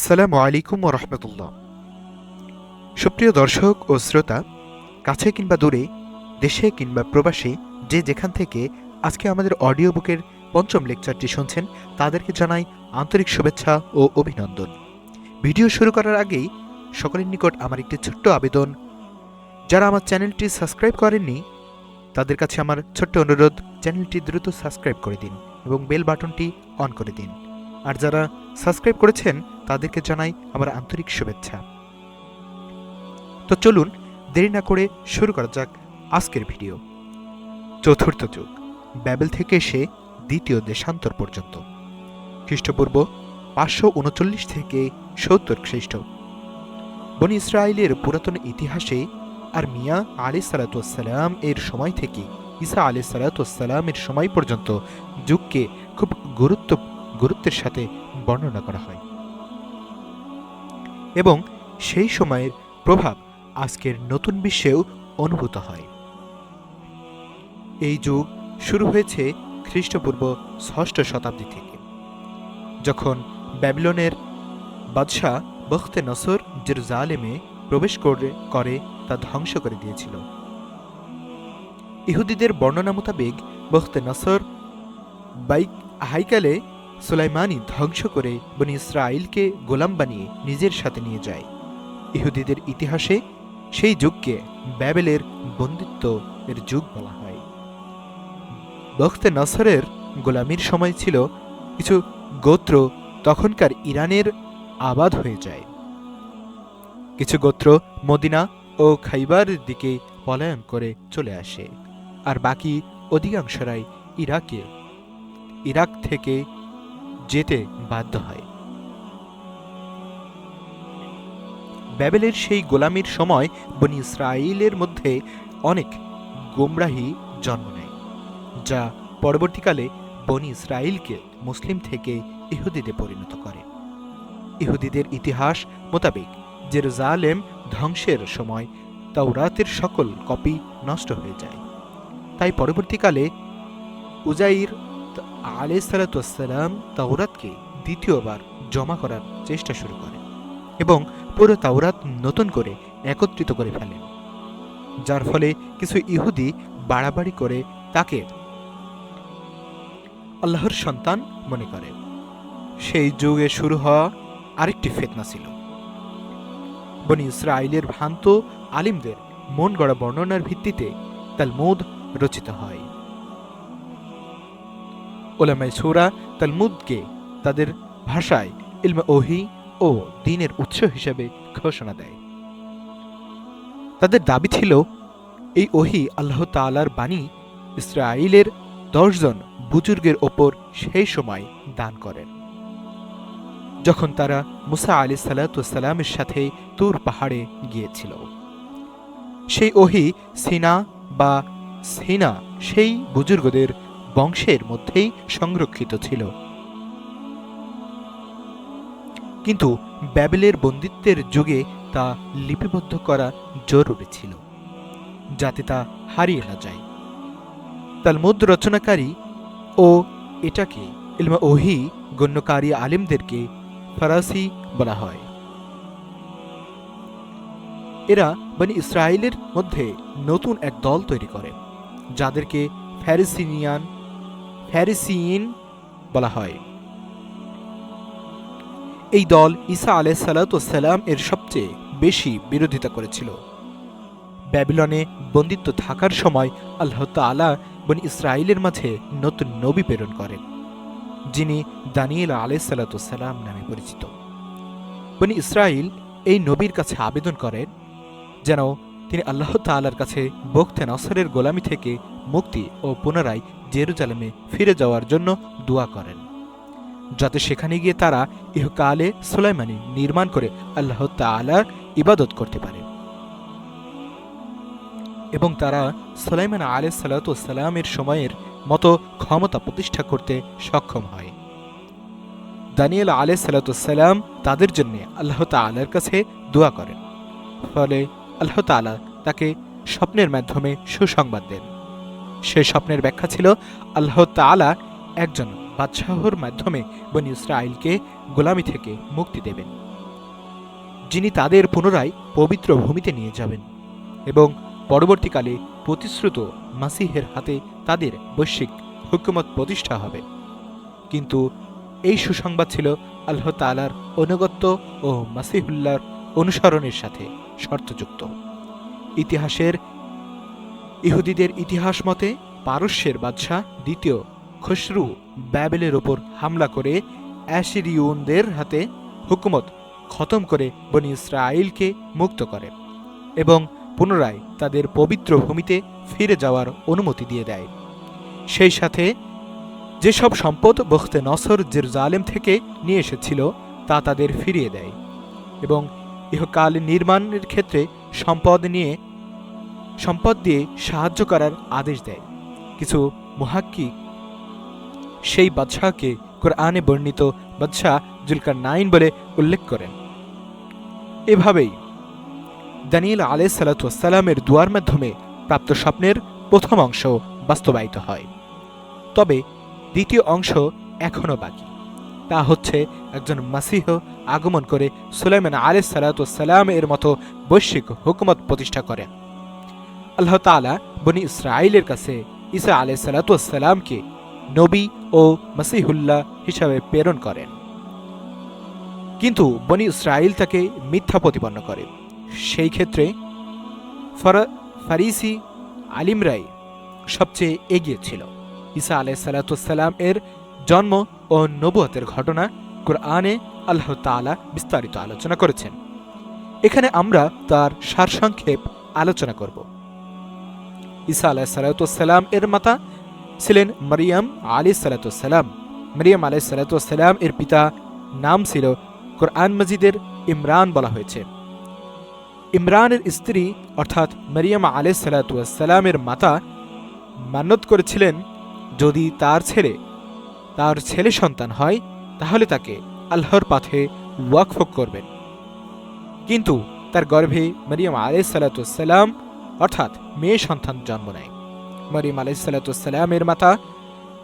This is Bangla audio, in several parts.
আসসালামু আলাইকুম রহমতুল্লাহ। সুপ্রিয় দর্শক ও শ্রোতা, কাছে কিংবা দূরে, দেশে কিংবা প্রবাসী যে যেখান থেকে আজকে আমাদের অডিও বুকের পঞ্চম লেকচারটি শুনছেন, তাদেরকে জানাই আন্তরিক শুভেচ্ছা ও অভিনন্দন। ভিডিও শুরু করার আগেই সকলের নিকট আমার একটি ছোট্ট আবেদন। যারা আমার চ্যানেলটি সাবস্ক্রাইব করেননি, তাদের কাছে আমার ছোট্ট অনুরোধ, চ্যানেলটি দ্রুত সাবস্ক্রাইব করে দিন এবং বেল বাটনটি অন করে দিন। আর যারা সাবস্ক্রাইব করেছেন তাদেরকে জানাই আমার আন্তরিক শুভেচ্ছা। তো চলুন দেরি না করে শুরু করা যাক আজকের ভিডিও। চতুর্থ যুগ, ব্যাবেল থেকে এসে দ্বিতীয় দেশান্তর পর্যন্ত। খ্রিস্টপূর্ব পাঁচশো উনচল্লিশ থেকে সত্তর খ্রিস্ট। বনি ইসরায়েলের পুরাতন ইতিহাসে আর মিয়া আলি সালাতাম এর সময় থেকে ঈসা আলি সালাতামের সময় পর্যন্ত যুগকে খুব গুরুত্ব, গুরুত্বের সাথে বর্ণনা করা হয়। এবং সেই সময়ের প্রভাব আজকের নতুন বিশ্বেও অনুভূত হয়। এই যুগ শুরু হয়েছে খ্রিস্টপূর্ব ষষ্ঠ শতাব্দী থেকে। যখন ব্যাবিলনের বাদশাহ বখতে নসর জেরুজালেমে প্রবেশ করে করে তা ধ্বংস করে দিয়েছিল। ইহুদিদের বর্ণনা মোতাবেক বখতে নসর বাইক, হাইকালে সুলাইমানি ধ্বংস করে বনি ইসরায়েলকে গোলাম বানিয়ে নিজের সাথে নিয়ে যায়। ইহুদিদের ইতিহাসে সেই যুগকে ব্যাবেলের বন্দিত্ব এর যুগ বলা হয়। বখতে নসরের গোলামির সময় ছিল কিছু গোত্র তখনকার ইরানের আবাদ হয়ে যায়। কিছু গোত্র মদিনা ও খাইবার দিকে পলায়ন করে চলে আসে, আর বাকি অধিকাংশরাই ইরাকে। ইরাক থেকে যেতে বাধ্য হয়। ব্যাবেলের সেই গোলামির সময় বনি ইসরায়েলের মধ্যে অনেক গোমরাহি জন্ম নেয়, যা পরবর্তীকালে বনি ইসরায়েলকে মুসলিম থেকে ইহুদিতে পরিণত করে। ইহুদিদের ইতিহাস মোতাবেক জেরুজালেম ধ্বংসের সময় তাওরাতের সকল কপি নষ্ট হয়ে যায়। তাই পরবর্তীকালে উজাইর আলে তাওরাতকে দ্বিতীয়বার জমা করার চেষ্টা শুরু করে এবং পুরো তাওরাত নতুন করে একত্রিত করে ফেলেন যার ফলে কিছু ইহুদি বাড়াবাড়ি করে তাকে আল্লাহর সন্তান মনে করে। সেই যুগে শুরু হওয়া আরেকটি ফেতনা ছিল। বনি ইসরায়েলের ভ্রান্ত আলিমদের মন গড়া বর্ণনার ভিত্তিতে তালমুদ রচিত হয়। ওলামাই সুরা তালমুদকে তাদের ভাষায় ইলমে ওহি ও দিনের উৎস হিসেবে ঘোষণা দেয়। তাদের দাবি ছিল, এই ওহি আল্লাহ তালার বাণী ইসরায়েলের দশজন বুজুর্গের ওপর সেই সময় দান করেন। যখন তারা মুসা আলি সালাতামের সাথে তুর পাহাড়ে গিয়েছিল। সেই ওহি সিনা বা সিনা সেই বুজুর্গদের বংশের মধ্যেই সংরক্ষিত ছিল। কিন্তু ব্যাবেলের বন্দিত্বের যুগে তা লিপিবদ্ধ করা জরুরি ছিল, যাতে তা হারিয়ে না যায়। তালমুদ রচনাকারী ও এটাকে ইলমা ওহি গণ্যকারী আলিমদেরকে ফরাসি বলা হয়। এরা মানে ইসরায়েলের মধ্যে নতুন এক দল তৈরি করে, যাদেরকে ফ্যারিসিনিয়ান ফ্যারিসিন বলা হয়। এই দল ঈসা আলাহ সালাতাম এর সবচেয়ে বেশি বিরোধিতা করেছিল। ব্যাবিলনে বন্দিত্ব থাকার সময় আল্লাহ তালা বনি ইসরায়েলের মাঝে নতুন নবী প্রেরণ করেন, যিনি দানিয়েল আলাহ সালাতাম নামে পরিচিত। বনি ইসরায়েল এই নবীর কাছে আবেদন করেন, যেন তিনি আল্লাহ তালার কাছে বক্তে নসরের গোলামি থেকে মুক্তি ও পুনরায় জেরুজালেমে ফিরে যাওয়ার জন্য দোয়া করেন। যাতে সেখানে গিয়ে তারা ইহকালে সুলাইমানি নির্মাণ করে আল্লাহ তালার ইবাদত করতে পারে। এবং তারা সুলাইমান আলে সালাতামের সময়ের মতো ক্ষমতা প্রতিষ্ঠা করতে সক্ষম হয়। দানিয়েল আলে সালাতাম তাদের জন্য আল্লাহ তালার কাছে দোয়া করেন। ফলে আল্লাহ তালা তাকে স্বপ্নের মাধ্যমে সুসংবাদ দেন। সে স্বপ্নের ব্যাখ্যা ছিল, আল্লাহ তালা একজন বাদশাহর মাধ্যমে বনি ইসরায়েলকে গোলামি থেকে মুক্তি দেবেন। যিনি তাদের পুনরায় পবিত্র ভূমিতে নিয়ে যাবেন এবং পরবর্তীকালে প্রতিশ্রুত মাসিহের হাতে তাদের বৈশ্বিক হুকুমত প্রতিষ্ঠা হবে। কিন্তু এই সুসংবাদ ছিল আল্লাহ তালার অনুগত্য ও মাসিহুল্লাহর অনুসরণের সাথে। শর্তযুক্ত। ইতিহাসের, ইহুদিদের ইতিহাস মতে পারস্যের বাদশাহ দ্বিতীয় খসরু ব্যাবেলের ওপর হামলা করে অ্যাসিরিয়নদের হাতে হুকুমত খতম করে বনি ইসরায়েলকে মুক্ত করে এবং পুনরায় তাদের পবিত্র ভূমিতে ফিরে যাওয়ার অনুমতি দিয়ে দেয়। সেই সাথে যেসব সম্পদ বখতে নসর জেরুজালেম থেকে নিয়ে এসেছিল তা তাদের ফিরিয়ে দেয় এবং ইহকাল নির্মাণের ক্ষেত্রে সম্পদ নিয়ে, সম্পদ দিয়ে সাহায্য করার আদেশ দেয়। কিছু মুহাক্কিক সেই বাদশাহকে কোরআনে বর্ণিত বাদশাহ জুলকার নাইন বলে উল্লেখ করেন। এভাবেই দানিয়েল আলাই সালাতামের দুয়ার মাধ্যমে প্রাপ্ত স্বপ্নের প্রথম অংশ বাস্তবায়িত হয়। তবে দ্বিতীয় অংশ এখনও বাকি। তা হচ্ছে একজন মাসিহ আগমন করে সুলাইমান আলাই সালাতাম এর মতো বৈশ্বিক হুকুমত প্রতিষ্ঠা করেন আল্লাহ তালা বনি ইসরায়েলের কাছে ঈসা আলাই সালাতামকে নবী ও মাসিহুল্লাহ হিসাবে প্রেরণ করেন। কিন্তু বনি ইসরায়েল তাকে মিথ্যা প্রতিপন্ন করে। সেই ক্ষেত্রে ফরা- ফারিসি আলিমরাই সবচেয়ে এগিয়ে ছিল। ঈসা আলাই সালাতাম এর জন্ম ও নবুয়তের ঘটনা কোরআনে আল্লাহ তাআলা বিস্তারিত আলোচনা করেছেন। এখানে আমরা তার সারসংক্ষেপ আলোচনা করব। ঈসা আলাহ সালাতাম এর মাতা ছিলেন মারিয়াম আলী সালাতাম মারিয়াম আলাই সালাতাম এর পিতা নাম ছিল কোরআন মজিদের ইমরান বলা হয়েছে। ইমরানের স্ত্রী অর্থাৎ মারিয়াম আলাই সালাতামের মাতা মান্যত করেছিলেন যদি তার ছেলে তার ছেলে সন্তান হয় তাহলে তাকে আল্লাহর পথে ওয়াকফ করবেন। কিন্তু তার গর্ভে মারিয়াম আলাই সালাতাম অর্থাৎ মেয়ে সন্তান জন্ম নেয়। মারিয়াম আলাই সালাতামের মাতা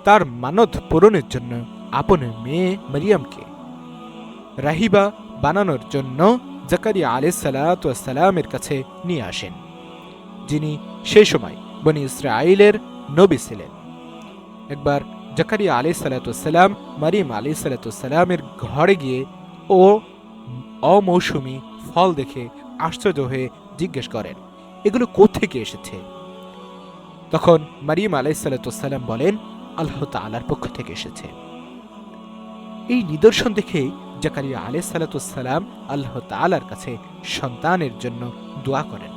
তার মানত পূরণের জন্য আপন মেয়ে মারিয়ামকে রাহিবা বানানোর জন্য জাকারিয়া আলাই সালাতামের কাছে নিয়ে আসেন, যিনি সেই সময় বনি ইসরায়েলের নবী ছিলেন। একবার জাকারিয়া আলি সালাতাম মারিম আলি সালাতামের ঘরে গিয়ে ও অমৌসুমি ফল দেখে আশ্চর্য হয়ে জিজ্ঞেস করেন, এগুলো কোথেকে এসেছে? তখন মারিম আলাই সালাতাম বলেন, আল্লাহ তালার পক্ষ থেকে এসেছে। এই নিদর্শন দেখে জাকারিয়া আলাই সালাতাম আল্লাহ তালার কাছে সন্তানের জন্য দোয়া করেন।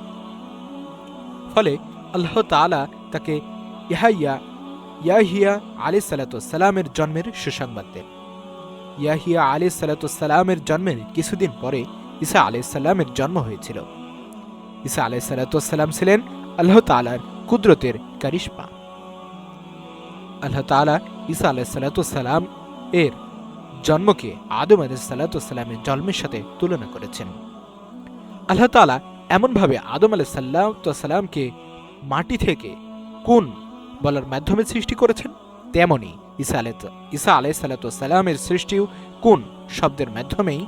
ফলে আল্লাহ তালা তাকে ইহাইয়া ইয়াহিয়া আলী সালাতামের জন্মের সুসংবাদ দেন। ইয়াহিয়া আলী সালাতামের জন্মের কিছুদিন পরে ঈসা আলি সাল্লামের জন্ম হয়েছিল। ঈসা আলাই সালাতাম ছিলেন আল্লাহ তালার কুদরতের কারিশমা। আল্লাহ তালা ঈসা আলাই সালাতাম এর জন্মকে আদম আলাই সালাতামের জন্মের সাথে তুলনা করেছেন। আল্লাহ তালা এমনভাবে আদম আলাই সাল্লামকে মাটি থেকে কোন বলার মাধ্যমে সৃষ্টি করেছেন তেমনই ঈসা আলাই ঈসা আলাই সালাতামের সৃষ্টিও কোন শব্দের মাধ্যমেই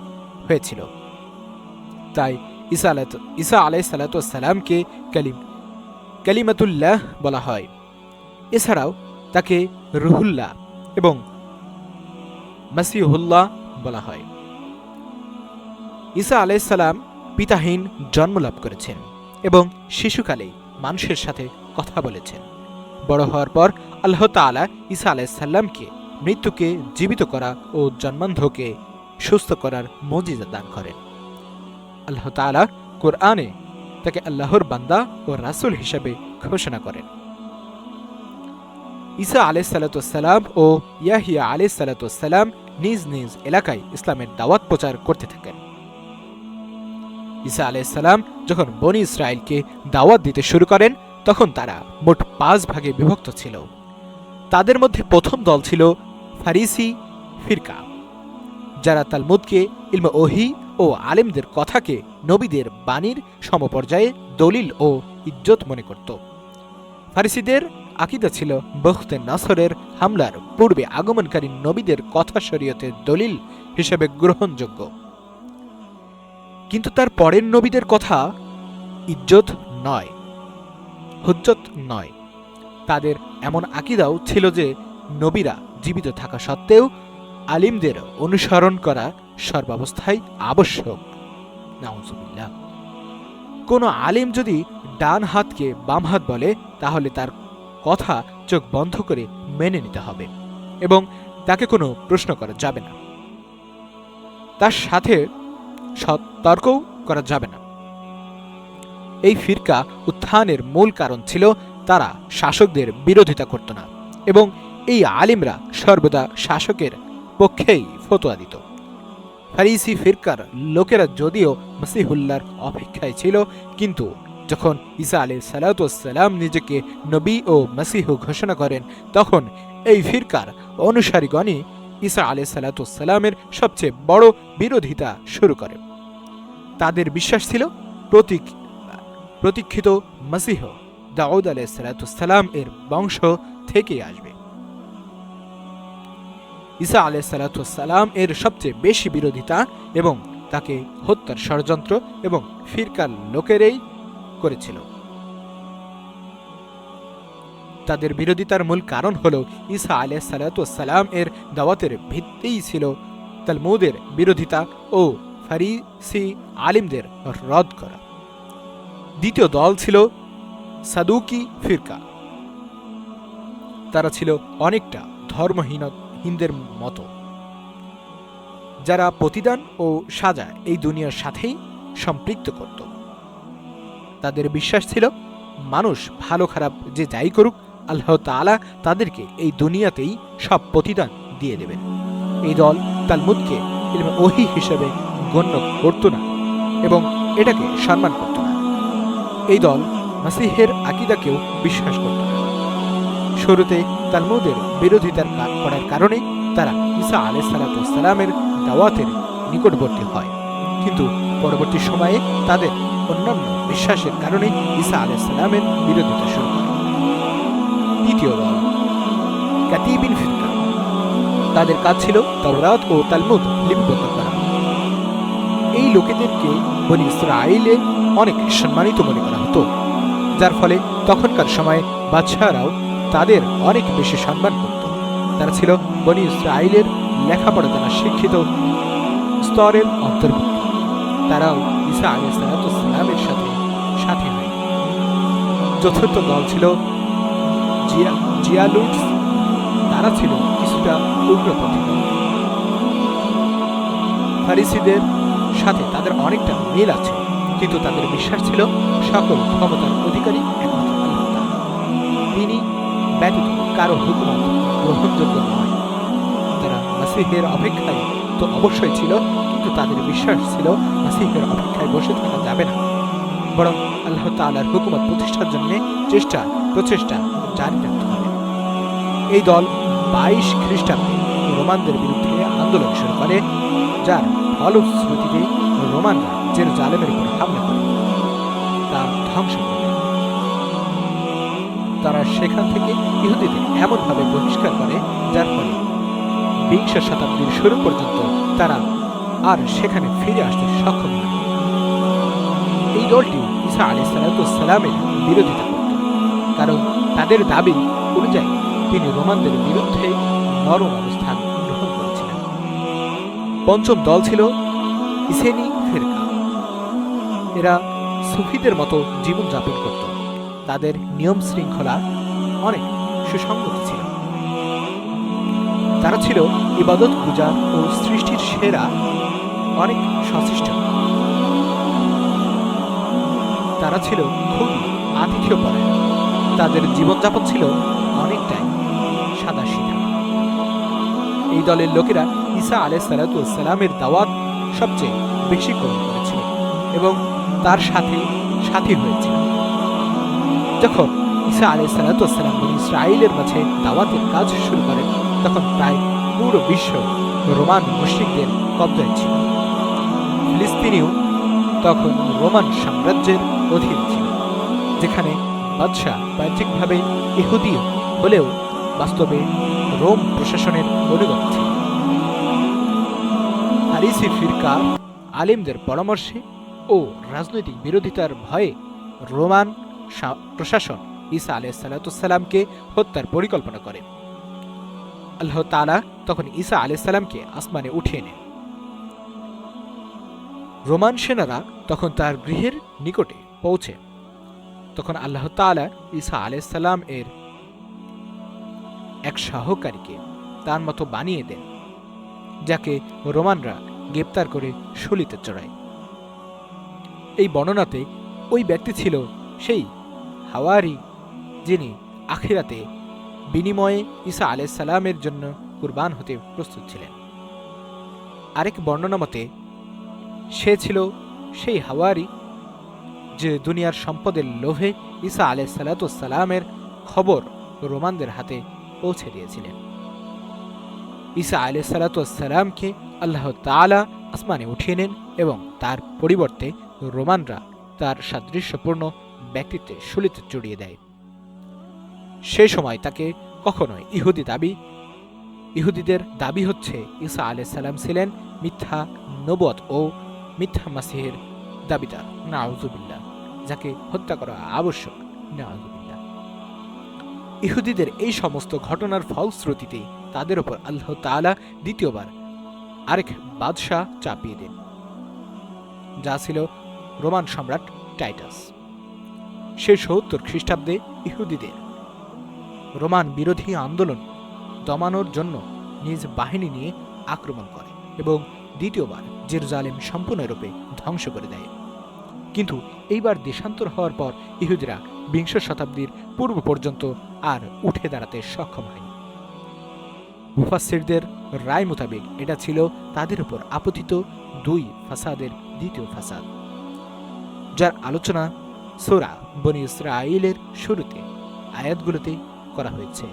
হয়েছিল। তাই ঈসা আলাই ঈসা আলাই সালাতামকে কালিম, কালিমাতুল্লাহ বলা হয়। এছাড়াও তাকে রুহুল্লাহ এবং মাসিহুল্লাহ বলা হয়। ঈসা আলাইসাল্লাম পিতাহীন জন্মলাভ করেছেন এবং শিশুকালেই মানুষের সাথে কথা বলেছেন। বড় হওয়ার পর আল্লাহ তালা ঈসা আলাইসাল্লামকে মৃত্যুকে জীবিত করা ও জন্মান্ধকে সুস্থ করার মজিজা দান করেন। আল্লাহ তালা কোরআনে তাকে আল্লাহর বান্দা ও রাসুল হিসাবে ঘোষণা করেন। ঈসা আলাই সালাতাম ও ইয়াহিয়া আলাই সালাতাম নিজ নিজ এলাকায় ইসলামের দাওয়াত প্রচার করতে থাকেন। ঈসা আলাইসাল্লাম যখন বনি ইসরায়েলকে দাওয়াত দিতে শুরু করেন তখন তারা মোট পাঁচ ভাগে বিভক্ত ছিল। তাদের মধ্যে প্রথম দল ছিল ফারিসি ফিরকা, যারা তালমুদকে ইলম ওহি ও আলেমদের কথাকে নবীদের বাণীর সমপর্যায়ে দলিল ও ইজ্জত মনে করত। ফারিসিদের আকিদা ছিল বখতে নাসরের হামলার পূর্বে আগমনকারী নবীদের কথা শরীয়তের দলিল হিসেবে গ্রহণযোগ্য। কিন্তু তার পরের নবীদের কথা ইজ্জত নয়। হুজ্জত নয়। তাদের এমন আকিদাও ছিল যে নবীরা জীবিত থাকা সত্ত্বেও আলিমদের অনুসরণ করা সর্বাবস্থায় আবশ্যক। নাউজুবিল্লাহ। কোনো আলিম যদি ডান হাতকে বাম হাত বলে, তাহলে তার কথা চোখ বন্ধ করে মেনে নিতে হবে এবং তাকে কোনো প্রশ্ন করা যাবে না। তার সাথে সৎ তর্কও করা যাবে না। এই ফিরকা উত্থানের মূল কারণ ছিল তারা শাসকদের বিরোধিতা করত না এবং এই আলিমরা সর্বদা শাসকের পক্ষেই ফতোয়া দিত। ফারিসি ফিরকার লোকেরা যদিও মসিহুল্লার অপেক্ষায় ছিল, কিন্তু যখন ঈসা আলী সালাতাম নিজেকে নবী ও মসিহু ঘোষণা করেন, তখন এই ফিরকার অনুসারীগণই ঈসা আলী সালাতামের সবচেয়ে বড় বিরোধিতা শুরু করে। তাদের বিশ্বাস ছিল, প্রতীক প্রতীক্ষিত মসিহ দাউদ আলাহ সালাতাম এর বংশ থেকে আসবে। ঈসা আলাহ সালাতাম এর সবচেয়ে বেশি বিরোধিতা এবং তাকে হত্যার ষড়যন্ত্র এবং ফিরকার লোকেরাই করেছিল। তাদের বিরোধিতার মূল কারণ হল ঈসা আলাহ সালাতাম এর দাওয়াতের ভিত্তিই ছিল তালমুদের বিরোধিতা ও ফারিসি আলিমদের রদ করা। দ্বিতীয় দল ছিল সাদুকি ফিরকা। তারা ছিল অনেকটা ধর্মহীন হিন্দের মতো। যারা প্রতিদান ও সাজা এই দুনিয়ার সাথেই সম্পৃক্ত করত। তাদের বিশ্বাস ছিল, মানুষ ভালো খারাপ যে যাই করুক, আল্লাহ তাআলা তাদেরকে এই দুনিয়াতেই সব প্রতিদান দিয়ে দেবেন। এই দল তালমুদকে ওহি হিসেবে গণ্য করত না এবং এটাকে সম্মান করত না। এই দল মাসিহের আকিদাকেও বিশ্বাস করত শুরুতে তালমুদের বিরোধিতার কা- করার কারণে তারা ঈসা আলাই সালাতামের দাওয়াতের নিকটবর্তী হয়। কিন্তু পরবর্তী সময়ে তাদের অন্যান্য বিশ্বাসের কারণে ঈসা আলাই সালামের বিরোধিতা শুরু করে দ্বিতীয় দল কাতিবিন ফিরকা। তাদের কাজ ছিল তাওরাত ও তালমুদ লিপিবদ্ধ এই লোকেদেরকে বনি ইসরায়েলে অনেক সম্মানিত মনে করা হতো। যার ফলে তখনকার সময়ে বাদশাহরাও তাদের অনেক বেশি সম্মান করত। তারা ছিল বনি ইসরায়েলের লেখাপড়া জানা শিক্ষিত স্তরের অন্তর্ভুক্ত। তারাও ঈসা আলাইসালামের সাথে সাথে হয় চতুর্থ দল ছিল জিয়া জিয়ালুটস তারা ছিল কিছুটা উগ্রপন্থী ফারিসিদের সাথে তাদের অনেকটা মিল আছে, কিন্তু তাদের বিশ্বাস ছিল সকল ক্ষমতার অধিকারী একমাত্র আল্লাহ তিনি ব্যতীত কারও হুকুমত গ্রহণযোগ্য নয়। তারা মাসিহের অপেক্ষায় তো অবশ্যই ছিল, কিন্তু তাদের বিশ্বাস ছিল মাসিহের অপেক্ষায় বসে থাকা যাবে না। বরং আল্লাহ তাআলার হুকুমত প্রতিষ্ঠার জন্য চেষ্টা, প্রচেষ্টা জারি রাখতে হবে। এই দল বাইশ খ্রিস্টাব্দে রোমানদের বিরুদ্ধে আন্দোলন শুরু করে, যার ফলশ্রুতিতে রোমানরা জেরুজালেমের উপর হামলা করে। তা ধ্বংস করে। তারা সেখান থেকে ইহুদিদের এমনভাবে বহিষ্কার করে, যার ফলে বিংশ শতাব্দীর শুরু পর্যন্ত তারা আর সেখানে ফিরে আসতে সক্ষম হয়। এই দলটি ঈসা আলী সালামের বিরোধিতা করত। কারণ তাদের দাবি অনুযায়ী তিনি রোমানদের বিরুদ্ধে নরম করেছিলেন পঞ্চম দল ছিল ইসেনি ফেরকা। এরা সুফিদের মতো জীবনযাপন করত। তাদের নিয়ম শৃঙ্খলা অনেক সুসংগত ছিল। তারা ছিল ইবাদত পূজা ও সৃষ্টির সেরা অনেক সচেষ্ট। তারা ছিল খুবই আতিথ্য পরায়ণ তাদের জীবনযাপন ছিল অনেকটাই সাদা সিধা এই দলের লোকেরা ঈসা আলাই সালামের দাওয়াত সবচেয়ে বেশি গ্রহণ করেছিল এবং তার সাথে সাথী হয়েছিল। যখন ঈসা আলাই সালাতাম ইসরায়েলের মাঝে দাওয়াতের কাজ শুরু করেন, তখন প্রায় পুরো বিশ্ব রোমান মুশ্রিকদের কবজায় ছিল। ফিলিস্তিনিও তখন রোমান সাম্রাজ্যের অধীন ছিল, যেখানে বাদশাহ বাহ্যিকভাবে ইহুদি হলেও বাস্তবে রোম প্রশাসনের অনুগত ছিল। হারিসি ফিরকা, আলিমদের পরামর্শে ও রাজনৈতিক বিরোধিতার ভয়ে রোমান প্রশাসন ঈসা আলাহ সাল্লাতুসাল্লামকে হত্যার পরিকল্পনা করে। আল্লাহ তাআলা তখন ঈসা আলাহ সাল্লামকে আসমানে উঠিয়ে নেন। রোমান সেনারা তখন তার গৃহের নিকটে পৌঁছে। তখন আল্লাহ তাআলা ঈসা আলাহ সাল্লাম এর এক সহকারীকে তার মতো বানিয়ে দেন, যাকে রোমানরা গ্রেপ্তার করে শলিতে চড়ায়। এই বর্ণনাতে ওই ব্যক্তি ছিল সেই হাওয়ারি, যিনি আখিরাতে বিনিময়ে ঈসা আলাইসাল্লামের জন্য কুরবান হতে প্রস্তুত ছিলেন। আরেক বর্ণনা মতে সে ছিল সেই হাওয়ারি, যে দুনিয়ার সম্পদের লোভে ঈসা আলাইসাল্লামের খবর রোমানদের হাতে পৌঁছে দিয়েছিলেন। ঈসা আলাইসাল্লামকে আল্লাহ তাআলা আসমানে উঠিয়ে নেন এবং তার পরিবর্তে রোমানরা তার সাদৃশ্যপূর্ণ ব্যক্তিত্বে শুলিতে জড়িয়ে দেয়। সেই সময় তাকে কখনোই ইহুদি দাবি, ইহুদিদের দাবি হচ্ছে ঈসা আলাইসাল্লাম ছিলেন মিথ্যা নবত ও মিথ্যা মাসিহের দাবিদার। নাউজুবিল্লাহ, যাকে হত্যা করা আবশ্যক। নাউজুবিল্লাহ। ইহুদিদের এই সমস্ত ঘটনার ফলশ্রুতিতে তাদের ওপর আল্লাহ তাআলা দ্বিতীয়বার আরেক বাদশাহ চাপিয়ে দেন, যা ছিল রোমান সম্রাট টাইটাস। সে সত্তর খ্রিস্টাব্দে ইহুদিদের রোমান বিরোধী আন্দোলন দমানোর জন্য নিজ বাহিনী নিয়ে আক্রমণ করে এবং দ্বিতীয়বার জেরুজালেম সম্পূর্ণরূপে ধ্বংস করে দেয়। কিন্তু এইবার দেশান্তর হওয়ার পর ইহুদিরা বিংশ শতাব্দীর পূর্ব পর্যন্ত আর উঠে দাঁড়াতে সক্ষম হয়নি। মুফাসসিরদের রায় মোতাবেক এটা ছিল তাদের উপর আপতিত দুই ফাসাদের দ্বিতীয় ফাসাদ। যার আলোচনা সোরা বনি ইসরাইলের শুরুতে আয়াতগুলোতে করা হয়েছে।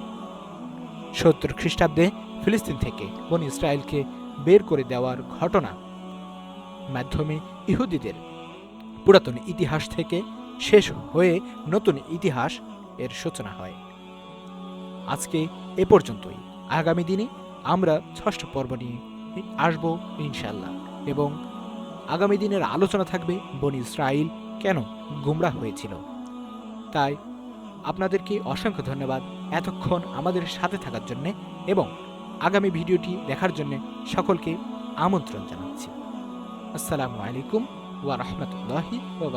সত্তর খ্রিস্টাব্দে ফিলিস্তিন থেকে বনি ইসরায়েলকে বের করে দেওয়ার ঘটনা মাধ্যমে ইহুদিদের পুরাতন ইতিহাস থেকে শেষ হয়ে নতুন ইতিহাস এর সূচনা হয়। আজকে এ পর্যন্তই। আগামী দিনে আমরা ষষ্ঠ পর্ব নিয়ে আসব ইনশাল্লাহ এবং আগামী দিনের আলোচনা থাকবে বনি ইসরাইল কেন গুমরা হয়েছিল। তাই আপনাদেরকে অসংখ্য ধন্যবাদ এতক্ষণ আমাদের সাথে থাকার জন্যে এবং আগামী ভিডিওটি দেখার জন্য সকলকে আমন্ত্রণ জানাচ্ছি। আসসালামু আলাইকুম ওয়া রাহমাতুল্লাহি ওয়া